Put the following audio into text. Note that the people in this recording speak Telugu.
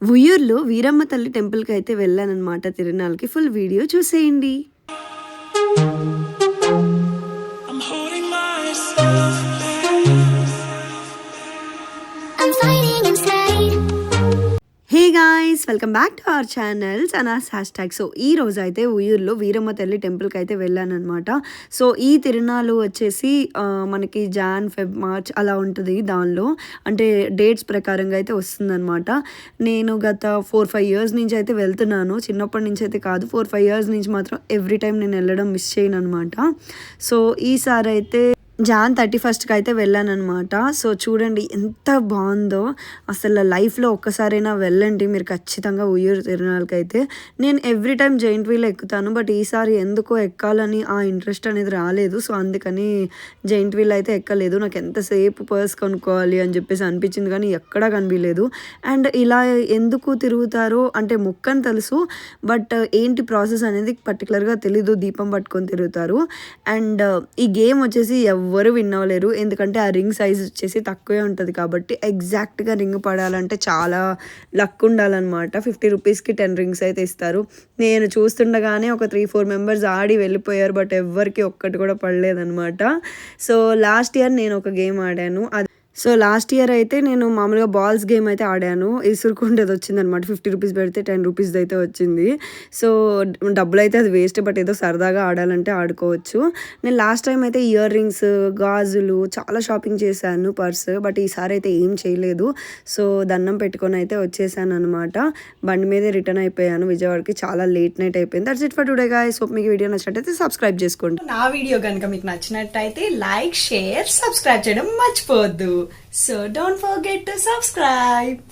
ఉయ్యూరులో వీరమ్మ తల్లి టెంపుల్కి అయితే వెళ్ళానమాట తిరునాళ్ళకి ఫుల్ వీడియో చూసేయండి I'm fighting inside. Hey guys welcome back to our channels Anas hashtag so ఈ రోజు అయితే ఉయ్యూరులో వీరమ్మ తల్లి టెంపుల్కి అయితే వెళ్ళానమాట సో ఈ తిరునాళ్ళు వచ్చేసి మనకి జాన్ ఫెబ్ మార్చ్ అలా ఉంటుంది దానిలో. అంటే డేట్స్ ప్రకారంగా అయితే వస్తుందన్నమాట. నేను గత ఫోర్ ఫైవ్ ఇయర్స్ నుంచి అయితే వెళ్తున్నాను. చిన్నప్పటి నుంచి అయితే కాదు ఫోర్ ఫైవ్ ఇయర్స్ నుంచి మాత్రం ఎవ్రీ టైం నేను వెళ్ళడం మిస్ చేయను అనమాట సో ఈసారి అయితే జాన్ థర్టీ ఫస్ట్కి అయితే వెళ్ళానమాట సో చూడండి ఎంత బాగుందో. అసలు లైఫ్లో ఒక్కసారైనా వెళ్ళండి. మీరు ఖచ్చితంగా ఉయ్యూరు తిరునాళ్ళకి అయితే నేను ఎవ్రీ టైం జైంట్ వీల్ ఎక్కుతాను. బట్ ఈసారి ఎందుకో ఎక్కాలని ఆ ఇంట్రెస్ట్ అనేది రాలేదు. సో అందుకని జైంట్ వీల్ అయితే ఎక్కలేదు. నాకు ఎంతసేపు పర్స్ కొనుక్కోవాలి అని చెప్పేసి అనిపించింది కానీ ఎక్కడా కనిపించలేదు. అండ్ ఇలా ఎందుకు తిరుగుతారో అంటే మొక్కని తెలుసు. బట్ ఏంటి ప్రాసెస్ అనేది పర్టికులర్గా తెలీదు. దీపం పట్టుకొని తిరుగుతారు. అండ్ ఈ గేమ్ వచ్చేసి ఎవ్వరు విన్ అవ్వలేరు. ఎందుకంటే ఆ రింగ్ సైజ్ వచ్చేసి తక్కువే ఉంటుంది కాబట్టి ఎగ్జాక్ట్గా రింగ్ పడాలంటే చాలా లక్ ఉండాలన్నమాట. ఫిఫ్టీ రూపీస్కి టెన్ రింగ్స్ అయితే ఇస్తారు. నేను చూస్తుండగానే ఒక త్రీ ఫోర్ మెంబర్స్ ఆడి వెళ్ళిపోయారు బట్ ఎవ్వరికి ఒక్కటి కూడా పడలేదన్నమాట. సో లాస్ట్ ఇయర్ నేను ఒక గేమ్ ఆడాను. అది సో లాస్ట్ ఇయర్ అయితే నేను మామూలుగా బాల్స్ గేమ్ అయితే ఆడాను. ఇసురుకుండేది వచ్చింది అనమాట ఫిఫ్టీ రూపీస్ పెడితే టెన్ రూపీస్ అయితే వచ్చింది. సో డబ్బులు అయితే అది వేస్ట్ బట్ ఏదో సరదాగా ఆడాలంటే ఆడుకోవచ్చు. నేను లాస్ట్ టైం అయితే ఇయర్ రింగ్స్ గాజులు చాలా షాపింగ్ చేశాను పర్స్ బట్ ఈసారి అయితే ఏం చేయలేదు. సో దండం పెట్టుకొని అయితే వచ్చేసాను అనమాట బండి మీదే రిటర్న్ అయిపోయాను విజయవాడకి. చాలా లేట్ నైట్ అయిపోయింది. That's it for today guys so మీకు వీడియో నచ్చినట్టయితే సబ్స్క్రైబ్ చేసుకోండి. నా వీడియో కనుక మీకు నచ్చినట్టయితే లైక్ షేర్ సబ్స్క్రైబ్ చేయడం మర్చిపోవద్దు. So don't forget to subscribe.